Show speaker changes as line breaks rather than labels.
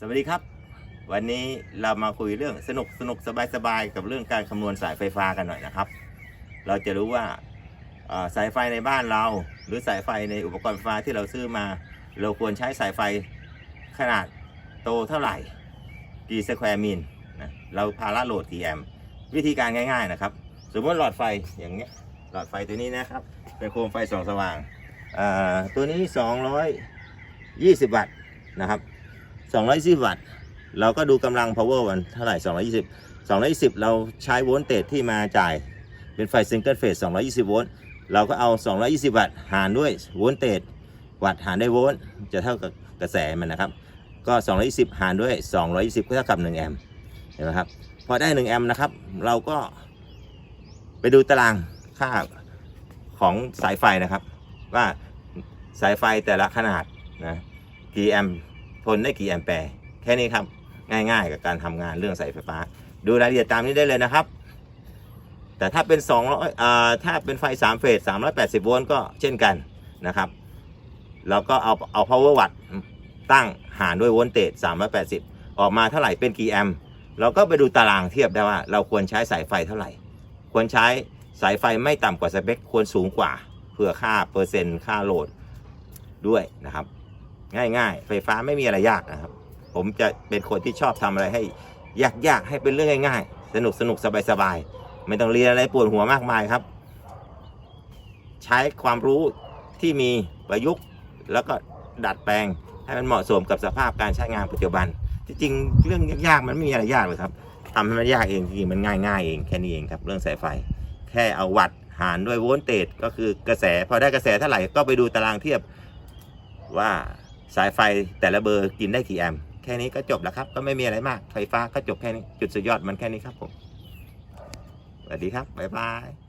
สวัสดีครับ วันนี้เรามาคุยเรื่องสนุกสนุกสบายสบายกับเรื่องการคำนวณสายไฟฟ้ากันหน่อยนะครับ เราจะรู้ว่าสายไฟในบ้านเรา หรือสายไฟในอุปกรณ์ไฟฟ้าที่เราซื้อมา เราควรใช้สายไฟขนาดโตเท่าไหร่กี่สแควร์มิลนะเราภาระโหลดกี่แอมวิธีการง่าย ๆนะครับ สมมติหลอดไฟอย่างเงี้ยหลอดไฟตัวนี้นะครับ เป็นโคมไฟส่องสว่างตัวนี้ 220 วัตต์นะครับ 220 วัตต์ เราก็ดูกำลัง power มันเท่าไหร่ 220 220 เราใช้โวลต์เตจที่มาจ่าย เป็นไฟ single phase 220 โวลต์ เราก็เอา 220 วัตต์หารด้วยโวลต์เตจวัตต์หารด้วยโวลต์จะเท่ากับกระแสมันนะครับ ก็ 220 หารด้วย 220 ก็เท่ากับ 1 แอมป์เห็นไหมครับ พอได้ 1 แอมป์นะครับ เราก็ไปดูตารางค่าของสายไฟนะครับ ว่าสายไฟแต่ละขนาดนะกี่แอมป์ ทนได้กี่แอมแปร์แค่นี้ครับ ง่ายๆ กับการทำงานเรื่องสายไฟฟ้า ดูรายละเอียดตามนี้ได้เลยนะครับ แต่ถ้าเป็น200อ่าถ้าเป็นไฟ 3 เฟส 380 โวลต์ก็เช่นกันนะครับแล้วก็เอาเอา power watt ตั้งหารด้วยโวลต์เตจ380 ออกมาเท่าไหร่เป็นกี่แอมเราก็ไปดูตารางเทียบได้ว่า เราควรใช้สายไฟเท่าไหร่ ควรใช้สายไฟไม่ต่ำกว่าสเปคควรสูงกว่าเพื่อค่าเปอร์เซ็นต์ค่าโหลดด้วยนะครับ ง่ายๆ ไฟฟ้าไม่มีอะไรยากนะครับ ผมจะเป็นคนที่ชอบทำอะไรให้ยากๆ ให้เป็นเรื่องง่ายๆ สนุกสนุกสบายๆ ไม่ต้องเรียนอะไรปวดหัวมากมายครับ ใช้ความรู้ที่มีประยุกต์แล้วก็ดัดแปลงให้มันเหมาะสมกับสภาพการใช้งานปัจจุบัน จริงเรื่องยากๆ มันไม่มีอะไรยากเลยครับทำให้มันยากเองจริงๆมันง่ายๆเองแค่นี้เองครับ เรื่องสายไฟ แค่เอาวัตต์หารด้วยโวลต์เตจก็คือกระแส พอได้กระแสเท่าไหร่ก็ไปดูตารางเทียบว่า สายไฟแต่ละเบอร์กินได้กี่แอมป์แค่นี้ก็จบแล้วครับ ก็ไม่มีอะไรมากไฟฟ้าก็จบแค่นี้ จุดสุดยอดมันแค่นี้ครับผมสวัสดีครับบ๊ายบาย